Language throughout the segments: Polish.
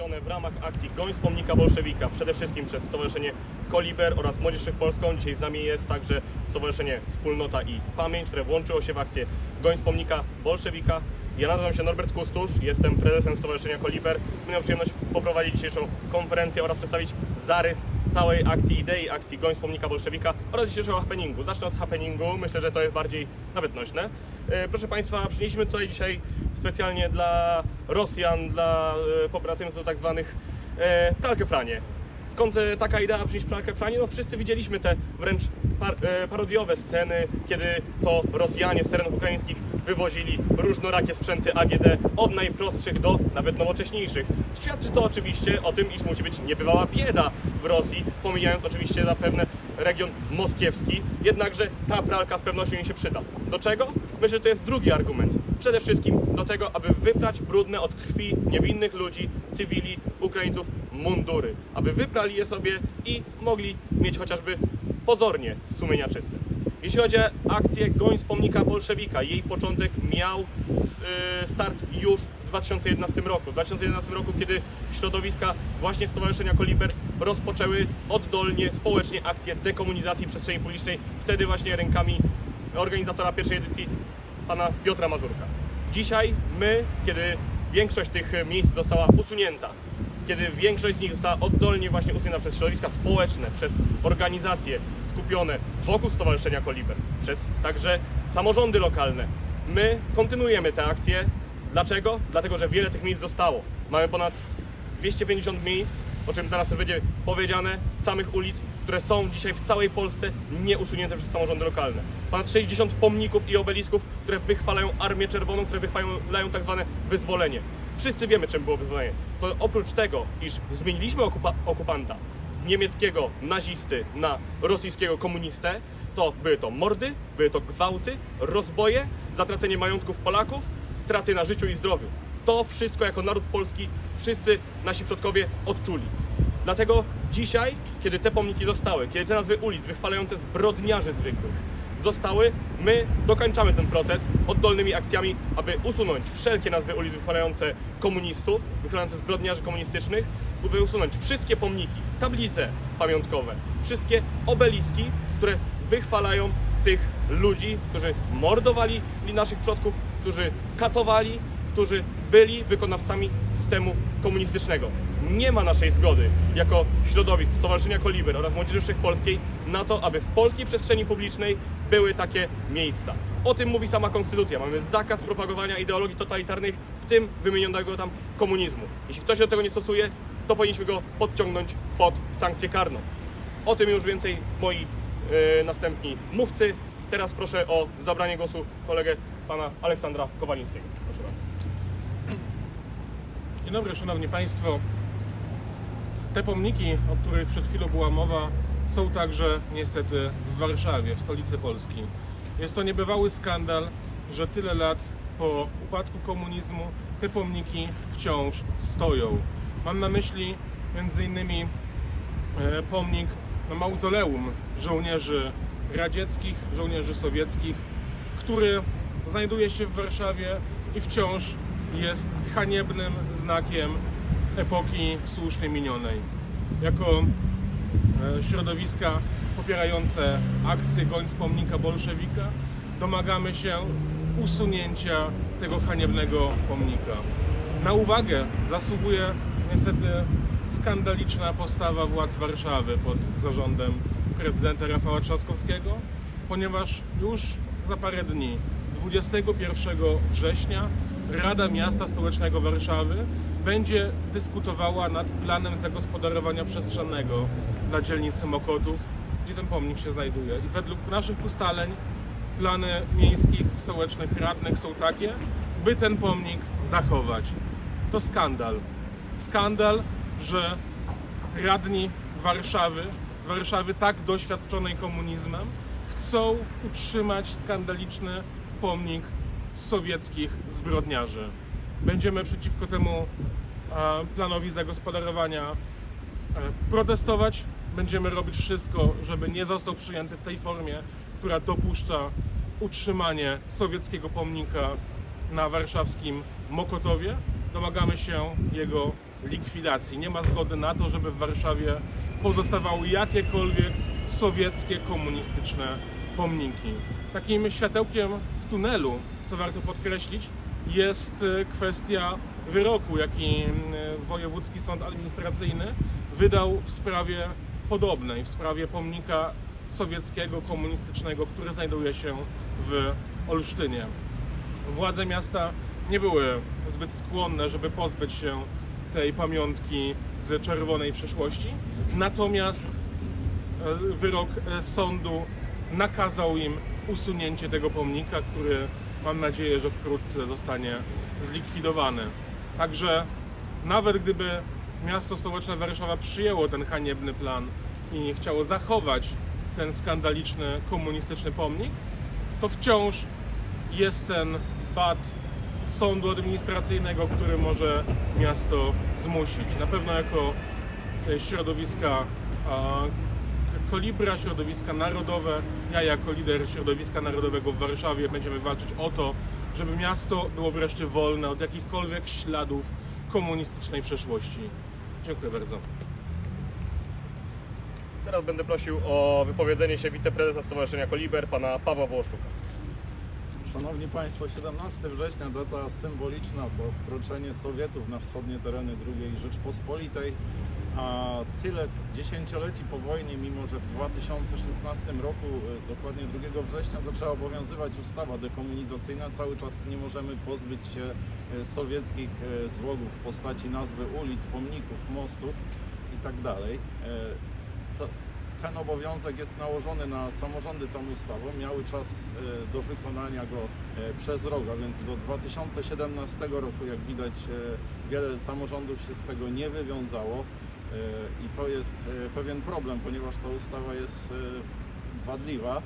robione w ramach akcji Goń z pomnika bolszewika, przede wszystkim przez Stowarzyszenie Koliber oraz Młodzież Wszechpolską. Dzisiaj z nami jest także Stowarzyszenie Wspólnota i Pamięć, które włączyło się w akcję Goń z pomnika bolszewika. Ja nazywam się Norbert Kustusz, jestem prezesem Stowarzyszenia Koliber. Będę miał przyjemność poprowadzić dzisiejszą konferencję oraz przedstawić zarys całej akcji, idei akcji Goń z pomnika bolszewika oraz dzisiejszego happeningu. Zacznę od happeningu, myślę, że to jest bardziej nawet nośne. E, Proszę Państwa, przynieśliśmy tutaj dzisiaj specjalnie dla Rosjan, dla e, pobratymców tak zwanych e, pralkę franie. Skąd e, taka idea przynieść pralkę franie? No wszyscy widzieliśmy te wręcz par, e, parodiowe sceny, kiedy to Rosjanie z terenów ukraińskich wywozili różnorakie sprzęty AGD od najprostszych do nawet nowocześniejszych. Świadczy to oczywiście o tym, iż musi być niebywała bieda w Rosji, pomijając oczywiście zapewne region moskiewski, jednakże ta pralka z pewnością jej się przyda. Do czego? Myślę, że to jest drugi argument. Przede wszystkim do tego, aby wyprać brudne od krwi niewinnych ludzi, cywili, Ukraińców mundury, aby wyprali je sobie i mogli mieć chociażby pozornie sumienia czyste. Jeśli chodzi o akcję Goń z pomnika bolszewika, jej początek miał y, start już w 2011 roku. W 2011 roku, kiedy środowiska właśnie Stowarzyszenia Koliber rozpoczęły oddolnie, społecznie akcję dekomunizacji przestrzeni publicznej, wtedy właśnie rękami organizatora pierwszej edycji, pana Piotra Mazurka. Dzisiaj my, kiedy większość tych miejsc została usunięta, kiedy większość z nich została oddolnie właśnie usunięta przez środowiska społeczne, przez organizacje skupione wokół Stowarzyszenia Koliber, przez także samorządy lokalne. My kontynuujemy tę akcję. Dlaczego? Dlatego, że wiele tych miejsc zostało. Mamy ponad 250 miejsc, o czym teraz będzie powiedziane, samych ulic, które są dzisiaj w całej Polsce nieusunięte przez samorządy lokalne. Ponad 60 pomników i obelisków, które wychwalają Armię Czerwoną, które wychwalają tak zwane wyzwolenie. Wszyscy wiemy, czym było wyzwolenie. To oprócz tego, iż zmieniliśmy okupa- okupanta z niemieckiego nazisty na rosyjskiego komunistę, to były to mordy, były to gwałty, rozboje, zatracenie majątków Polaków, straty na życiu i zdrowiu. To wszystko jako naród polski wszyscy nasi przodkowie odczuli. Dlatego dzisiaj, kiedy te pomniki zostały, kiedy te nazwy ulic wychwalające zbrodniarzy zwykłych zostały, my dokończamy ten proces oddolnymi akcjami, aby usunąć wszelkie nazwy ulic wychwalające komunistów, wychwalające zbrodniarzy komunistycznych, aby usunąć wszystkie pomniki, tablice pamiątkowe, wszystkie obeliski, które wychwalają tych ludzi, którzy mordowali naszych przodków, którzy katowali, którzy byli wykonawcami systemu komunistycznego. Nie ma naszej zgody jako środowisk Stowarzyszenia Koliber oraz Młodzieży Wszechpolskiej na to, aby w polskiej przestrzeni publicznej były takie miejsca. O tym mówi sama konstytucja. Mamy zakaz propagowania ideologii totalitarnych, w tym wymienionego tam komunizmu. Jeśli ktoś się do tego nie stosuje, to powinniśmy go podciągnąć pod sankcję karną. O tym już więcej moi e, następni mówcy. Teraz proszę o zabranie głosu kolegę pana Aleksandra Kowalińskiego. Dzień dobry, Szanowni Państwo. Te pomniki, o których przed chwilą była mowa, są także niestety w Warszawie, w stolicy Polski. Jest to niebywały skandal, że tyle lat po upadku komunizmu te pomniki wciąż stoją. Mam na myśli innymi e, pomnik no, mauzoleum żołnierzy radzieckich, żołnierzy sowieckich, który znajduje się w Warszawie i wciąż jest haniebnym znakiem epoki słusznie minionej. Jako e, środowiska popierające akcję Goń z pomnika bolszewika domagamy się usunięcia tego haniebnego pomnika. Na uwagę zasługuje niestety skandaliczna postawa władz Warszawy pod zarządem prezydenta Rafała Trzaskowskiego, ponieważ już za parę dni, 21 września, Rada Miasta Stołecznego Warszawy będzie dyskutowała nad planem zagospodarowania przestrzennego dla dzielnicy Mokotów, gdzie ten pomnik się znajduje. I według naszych ustaleń plany miejskich, stołecznych radnych są takie, by ten pomnik zachować. To skandal. Skandal, że radni Warszawy, Warszawy tak doświadczonej komunizmem, chcą utrzymać skandaliczny pomnik sowieckich zbrodniarzy. Będziemy przeciwko temu e, planowi zagospodarowania e, protestować. Będziemy robić wszystko, żeby nie został przyjęty w tej formie, która dopuszcza utrzymanie sowieckiego pomnika na warszawskim Mokotowie. Domagamy się jego likwidacji. Nie ma zgody na to, żeby w Warszawie pozostawały jakiekolwiek sowieckie, komunistyczne pomniki. Takim światełkiem w tunelu, co warto podkreślić, jest e, kwestia wyroku, jaki Wojewódzki Sąd Administracyjny wydał w sprawie podobnej, w sprawie pomnika sowieckiego, komunistycznego, który znajduje się w Olsztynie. Władze miasta nie były zbyt skłonne, żeby pozbyć się tej pamiątki z czerwonej przeszłości, natomiast e, wyrok e, sądu nakazał im usunięcie tego pomnika, który mam nadzieję, że wkrótce zostanie zlikwidowany. Także nawet gdyby miasto stołeczne Warszawa przyjęło ten haniebny plan i chciało zachować ten skandaliczny komunistyczny pomnik, to wciąż jest ten bat sądu administracyjnego, który może miasto zmusić. Na pewno jako e, środowiska Kolibra, środowiska narodowe, ja jako lider środowiska narodowego w Warszawie będziemy walczyć o to, żeby miasto było wreszcie wolne od jakichkolwiek śladów komunistycznej przeszłości. Dziękuję bardzo. Teraz będę prosił o wypowiedzenie się wiceprezesa Stowarzyszenia Koliber, pana Pawła Wołoszczuka. Szanowni Państwo, 17 września, data symboliczna, to wkroczenie Sowietów na wschodnie tereny II Rzeczpospolitej. A tyle dziesięcioleci po wojnie, mimo że w 2016 roku, e, dokładnie 2 września, zaczęła obowiązywać ustawa dekomunizacyjna, cały czas nie możemy pozbyć się e, sowieckich e, złogów w postaci nazwy ulic, pomników, mostów itd. To, ten obowiązek jest nałożony na samorządy tą ustawą. Miały czas do wykonania go przez rok, a więc do 2017 roku, jak widać, wiele samorządów się z tego nie wywiązało. I to jest e, pewien problem, ponieważ ta ustawa jest e, wadliwa,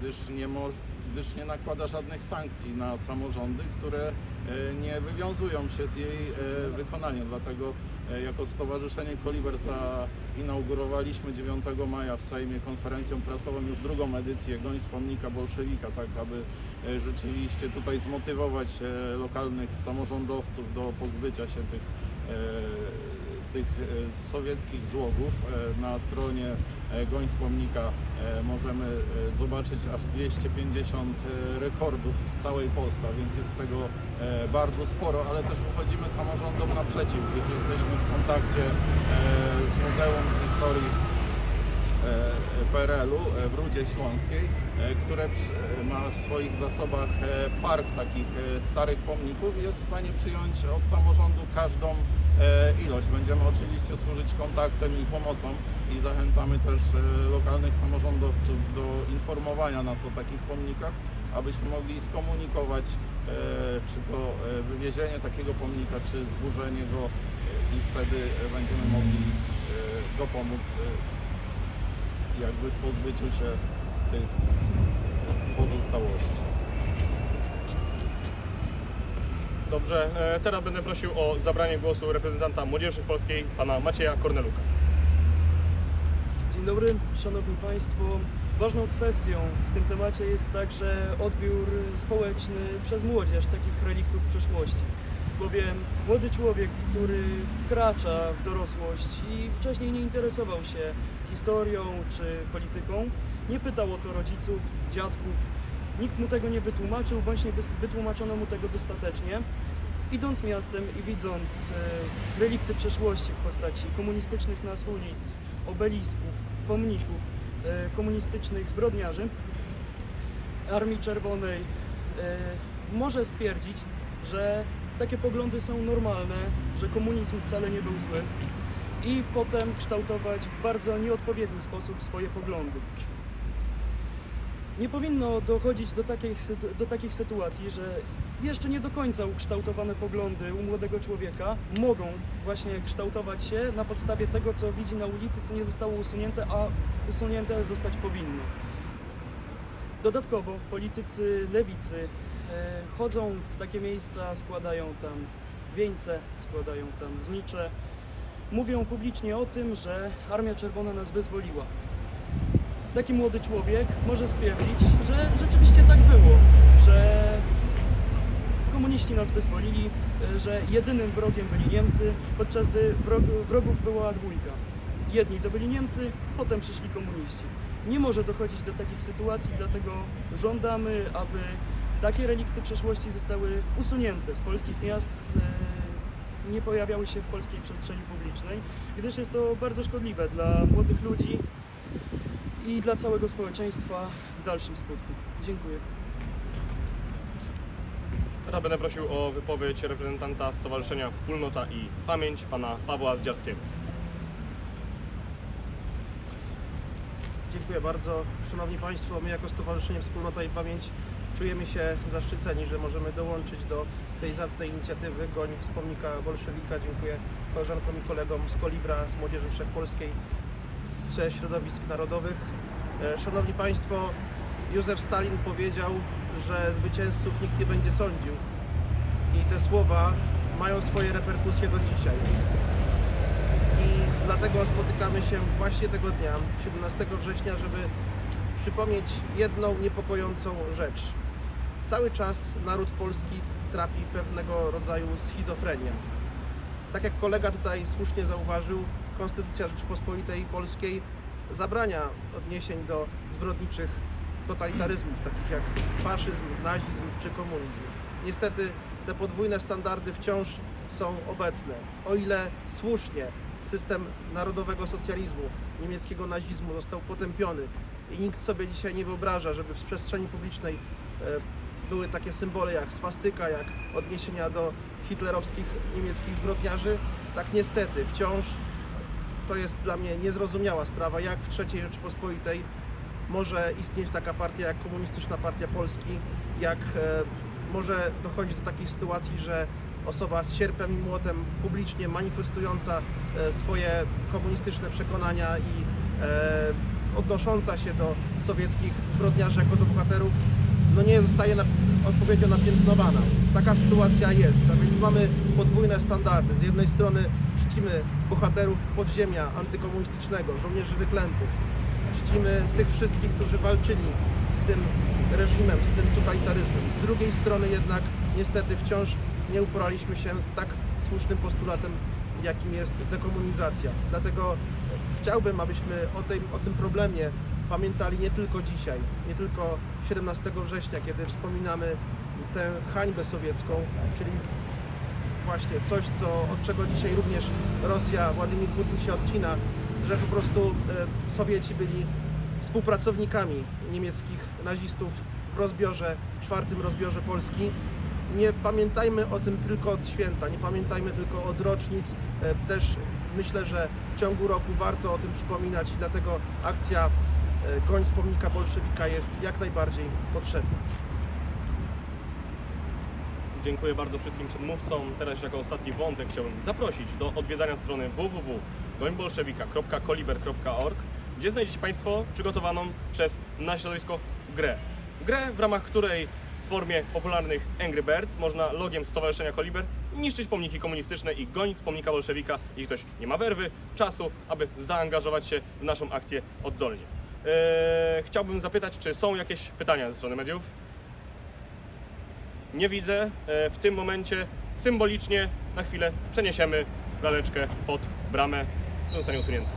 gdyż nie, mo- gdyż nie nakłada żadnych sankcji na samorządy, które e, nie wywiązują się z jej wykonania. Dlatego jako Stowarzyszenie Koliber zainaugurowaliśmy 9 maja w Sejmie konferencją prasową już drugą edycję Goń bolszewika, tak aby rzeczywiście tutaj zmotywować lokalnych samorządowców do pozbycia się tych tych e, sowieckich złogów. E, Na stronie e, Goń Pomnika możemy zobaczyć aż 250 e, rekordów w całej Polsce, więc jest tego bardzo sporo, ale też wychodzimy samorządom naprzeciw, gdyż jesteśmy w kontakcie z Muzeum Historii PRL-u e, w Rudzie Śląskiej, e, które e, ma w swoich zasobach e, park takich e, starych pomników jest w stanie przyjąć od samorządu każdą e, ilość. Będziemy oczywiście służyć kontaktem i pomocą i zachęcamy też e, lokalnych samorządowców do informowania nas o takich pomnikach, abyśmy mogli skomunikować e, czy to e, wywiezienie takiego pomnika, czy zburzenie go e, i wtedy e, będziemy mogli e, dopomóc e, jakby w pozbyciu się tych pozostałości. Dobrze, e, teraz będę prosił o zabranie głosu reprezentanta Młodzieży Polskiej, pana Macieja Korneluka. Dzień dobry, Szanowni Państwo. Ważną kwestią w tym temacie jest także odbiór społeczny przez młodzież takich reliktów przeszłości. Bowiem młody człowiek, który wkracza w dorosłość i wcześniej nie interesował się historią czy polityką, nie pytał o to rodziców, dziadków, nikt mu tego nie wytłumaczył, bądź nie wytłumaczono mu tego dostatecznie. Idąc miastem i widząc e, relikty przeszłości w postaci komunistycznych nazw ulic, obelisków, pomników, e, komunistycznych zbrodniarzy, Armii Czerwonej, e, może stwierdzić, że takie poglądy są normalne, że komunizm wcale nie był zły i potem kształtować w bardzo nieodpowiedni sposób swoje poglądy. Nie powinno dochodzić do takich, do takich sytuacji, że jeszcze nie do końca ukształtowane poglądy u młodego człowieka mogą właśnie kształtować się na podstawie tego, co widzi na ulicy, co nie zostało usunięte, a usunięte zostać powinno. Dodatkowo politycy lewicy e, chodzą w takie miejsca, składają tam wieńce, składają tam znicze, mówią publicznie o tym, że Armia Czerwona nas wyzwoliła. Taki młody człowiek może stwierdzić, że rzeczywiście tak było, że komuniści nas wyzwolili, że jedynym wrogiem byli Niemcy, podczas gdy wrog, wrogów była dwójka. Jedni to byli Niemcy, potem przyszli komuniści. Nie może dochodzić do takich sytuacji, dlatego żądamy, aby takie relikty przeszłości zostały usunięte z polskich miast, nie pojawiały się w polskiej przestrzeni publicznej, gdyż jest to bardzo szkodliwe dla młodych ludzi i dla całego społeczeństwa w dalszym skutku. Dziękuję. Teraz będę prosił o wypowiedź reprezentanta Stowarzyszenia Wspólnota i Pamięć, pana Pawła Zdziarskiego. Dziękuję bardzo. Szanowni Państwo, my jako Stowarzyszenie Wspólnota i Pamięć czujemy się zaszczyceni, że możemy dołączyć do tej zacnej inicjatywy Goń z pomnika bolszewika. Dziękuję koleżankom i kolegom z Kolibra, z Młodzieży Wszechpolskiej, ze środowisk narodowych. E, Szanowni Państwo, Józef Stalin powiedział, że zwycięzców nikt nie będzie sądził. I te słowa mają swoje reperkusje do dzisiaj. I dlatego spotykamy się właśnie tego dnia, 17 września, żeby przypomnieć jedną niepokojącą rzecz. Cały czas naród polski trapi pewnego rodzaju schizofrenię. Tak jak kolega tutaj słusznie zauważył, Konstytucja Rzeczypospolitej Polskiej zabrania odniesień do zbrodniczych totalitaryzmów, takich jak faszyzm, nazizm czy komunizm. Niestety te podwójne standardy wciąż są obecne. O ile słusznie system narodowego socjalizmu, niemieckiego nazizmu został potępiony i nikt sobie dzisiaj nie wyobraża, żeby w przestrzeni publicznej e, były takie symbole jak swastyka, jak odniesienia do hitlerowskich niemieckich zbrodniarzy, tak niestety wciąż to jest dla mnie niezrozumiała sprawa, jak w III Rzeczypospolitej może istnieć taka partia jak Komunistyczna Partia Polski, jak e, może dochodzić do takiej sytuacji, że osoba z sierpem i młotem publicznie manifestująca e, swoje komunistyczne przekonania i e, odnosząca się do sowieckich zbrodniarzy jako do bohaterów, no nie zostaje na, odpowiednio napiętnowana. Taka sytuacja jest, a więc mamy podwójne standardy. Z jednej strony czcimy bohaterów podziemia antykomunistycznego, żołnierzy wyklętych, czcimy tych wszystkich, którzy walczyli z tym reżimem, z tym totalitaryzmem. Z drugiej strony jednak niestety wciąż nie uporaliśmy się z tak słusznym postulatem, jakim jest dekomunizacja. Dlatego chciałbym, abyśmy o, tej, o tym problemie pamiętali nie tylko dzisiaj, nie tylko 17 września, kiedy wspominamy tę hańbę sowiecką, czyli właśnie coś, co, od czego dzisiaj również Rosja, Władimir Putin się odcina, że po prostu e, Sowieci byli współpracownikami niemieckich nazistów w rozbiorze, czwartym rozbiorze Polski. Nie pamiętajmy o tym tylko od święta, nie pamiętajmy tylko od rocznic. E, Też myślę, że w ciągu roku warto o tym przypominać i dlatego akcja Goń z pomnika bolszewika jest jak najbardziej potrzebna. Dziękuję bardzo wszystkim przedmówcom. Teraz jako ostatni wątek chciałbym zaprosić do odwiedzania strony www.gońbolszewika.koliber.org, gdzie znajdziecie Państwo przygotowaną przez nasze środowisko grę. Grę, w ramach której w formie popularnych Angry Birds można logiem Stowarzyszenia Koliber niszczyć pomniki komunistyczne i gonić z pomnika bolszewika, jeśli ktoś nie ma werwy, czasu, aby zaangażować się w naszą akcję oddolnie. Eee, chciałbym zapytać, czy są jakieś pytania ze strony mediów? nie widzę. E, W tym momencie symbolicznie na chwilę przeniesiemy laleczkę pod bramę, zostanie usunięta.